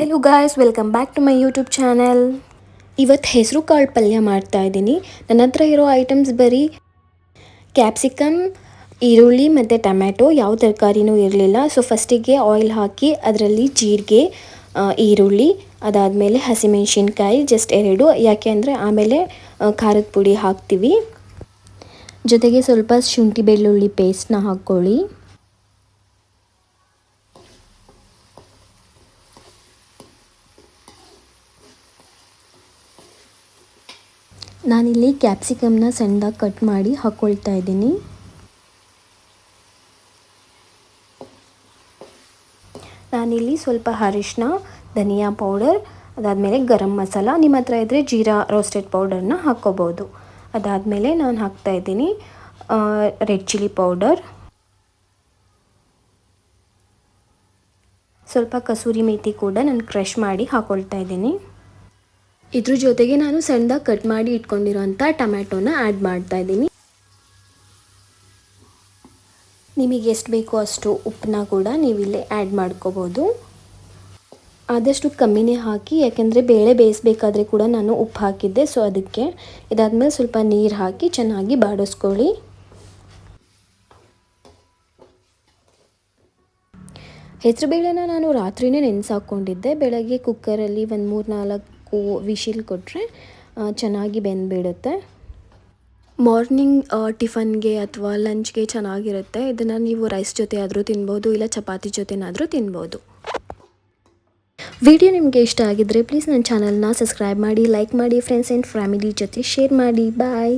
Hello guys welcome back to my YouTube channel ಇವತ್ತು ಹೆಸರು ಕಾಳು ಪಲ್ಯ ಮಾಡ್ತಾ ಇದ್ದೀನಿ. ನನ್ನ ಹತ್ರ ಇರೋ ಐಟಮ್ಸ್ ಬರೀ ಕ್ಯಾಪ್ಸಿಕಮ್ ಈರುಳ್ಳಿ ಮತ್ತು ಟೊಮ್ಯಾಟೊ, ಯಾವ ತರಕಾರಿನೂ ಇರಲಿಲ್ಲ. ಸೊ ಫಸ್ಟಿಗೆ ಆಯಿಲ್ ಹಾಕಿ ಅದರಲ್ಲಿ ಜೀರಿಗೆ ಈರುಳ್ಳಿ, ಅದಾದಮೇಲೆ ಹಸಿಮೆಣ್ಸಿನ್ಕಾಯಿ ಜಸ್ಟ್ ಎರಡು. ಯಾಕೆ ಅಂದರೆ ಆಮೇಲೆ ಖಾರದ ಪುಡಿ ಹಾಕ್ತೀವಿ. ಜೊತೆಗೆ ಸ್ವಲ್ಪ ಶುಂಠಿ ಬೆಳ್ಳುಳ್ಳಿ ಪೇಸ್ಟ್ನ ಹಾಕ್ಕೊಳ್ಳಿ. ನಾನಿಲ್ಲಿ ಕ್ಯಾಪ್ಸಿಕಮ್ನ ಸಣ್ಣದಾಗಿ ಕಟ್ ಮಾಡಿ ಹಾಕ್ಕೊಳ್ತಾ ಇದ್ದೀನಿ. ನಾನಿಲ್ಲಿ ಸ್ವಲ್ಪ ಅರಿಶಿನ ಧನಿಯಾ ಪೌಡರ್, ಅದಾದಮೇಲೆ ಗರಂ ಮಸಾಲ. ನಿಮ್ಮ ಹತ್ರ ಇದ್ದರೆ ಜೀರಾ ರೋಸ್ಟೆಡ್ ಪೌಡರ್ನ ಹಾಕ್ಕೋಬೋದು. ಅದಾದಮೇಲೆ ನಾನು ಹಾಕ್ತಾ ಇದ್ದೀನಿ ರೆಡ್ ಚಿಲ್ಲಿ ಪೌಡರ್. ಸ್ವಲ್ಪ ಕಸೂರಿ ಮೇಥಿ ಕೂಡ ನಾನು ಕ್ರಷ್ ಮಾಡಿ ಹಾಕ್ಕೊಳ್ತಾ ಇದ್ದೀನಿ. ಇದ್ರ ಜೊತೆಗೆ ನಾನು ಸಣ್ಣದಾಗಿ ಕಟ್ ಮಾಡಿ ಇಟ್ಕೊಂಡಿರೋಂಥ ಟೊಮ್ಯಾಟೋನ ಆ್ಯಡ್ ಮಾಡ್ತಾ ಇದ್ದೀನಿ. ನಿಮಗೆ ಎಷ್ಟು ಬೇಕೋ ಅಷ್ಟು ಉಪ್ಪನ್ನ ಕೂಡ ನೀವಿಲ್ಲೇ ಆ್ಯಡ್ ಮಾಡ್ಕೋಬೋದು. ಆದಷ್ಟು ಕಮ್ಮಿನೇ ಹಾಕಿ, ಯಾಕೆಂದರೆ ಬೇಳೆ ಬೇಯಿಸ್ಬೇಕಾದ್ರೆ ಕೂಡ ನಾನು ಉಪ್ಪು ಹಾಕಿದ್ದೆ, ಸೊ ಅದಕ್ಕೆ ಇದಾದಮೇಲೆ ಸ್ವಲ್ಪ ನೀರು ಹಾಕಿ ಚೆನ್ನಾಗಿ ಬಾಡಿಸ್ಕೊಳ್ಳಿ. ಹೆಸರುಬೇಳೆನ ನಾನು ರಾತ್ರಿನೇ ನೆನೆಸಾಕೊಂಡಿದ್ದೆ. ಬೆಳಗ್ಗೆ ಕುಕ್ಕರಲ್ಲಿ ಒಂದು ಮೂರು ನಾಲ್ಕು ವಿಶಿಲ್ ಕೊಟ್ಟರೆ ಚೆನ್ನಾಗಿ ಬೆಂದ್ಬಿಡುತ್ತೆ. ಮಾರ್ನಿಂಗ್ ಟಿಫನ್ಗೆ ಅಥವಾ ಲಂಚ್ಗೆ ಚೆನ್ನಾಗಿರುತ್ತೆ. ಇದನ್ನು ನೀವು ರೈಸ್ ಜೊತೆ ಆದರೂ ತಿನ್ಬೋದು, ಇಲ್ಲ ಚಪಾತಿ ಜೊತೆನಾದರೂ ತಿನ್ಬೋದು. ವಿಡಿಯೋ ನಿಮಗೆ ಇಷ್ಟ ಆಗಿದ್ದರೆ ಪ್ಲೀಸ್ ನನ್ನ ಚಾನಲ್ನ ಸಬ್ಸ್ಕ್ರೈಬ್ ಮಾಡಿ ಲೈಕ್ ಮಾಡಿ ಫ್ರೆಂಡ್ಸ್ ಆ್ಯಂಡ್ ಫ್ಯಾಮಿಲಿ ಜೊತೆ ಶೇರ್ ಮಾಡಿ. ಬಾಯ್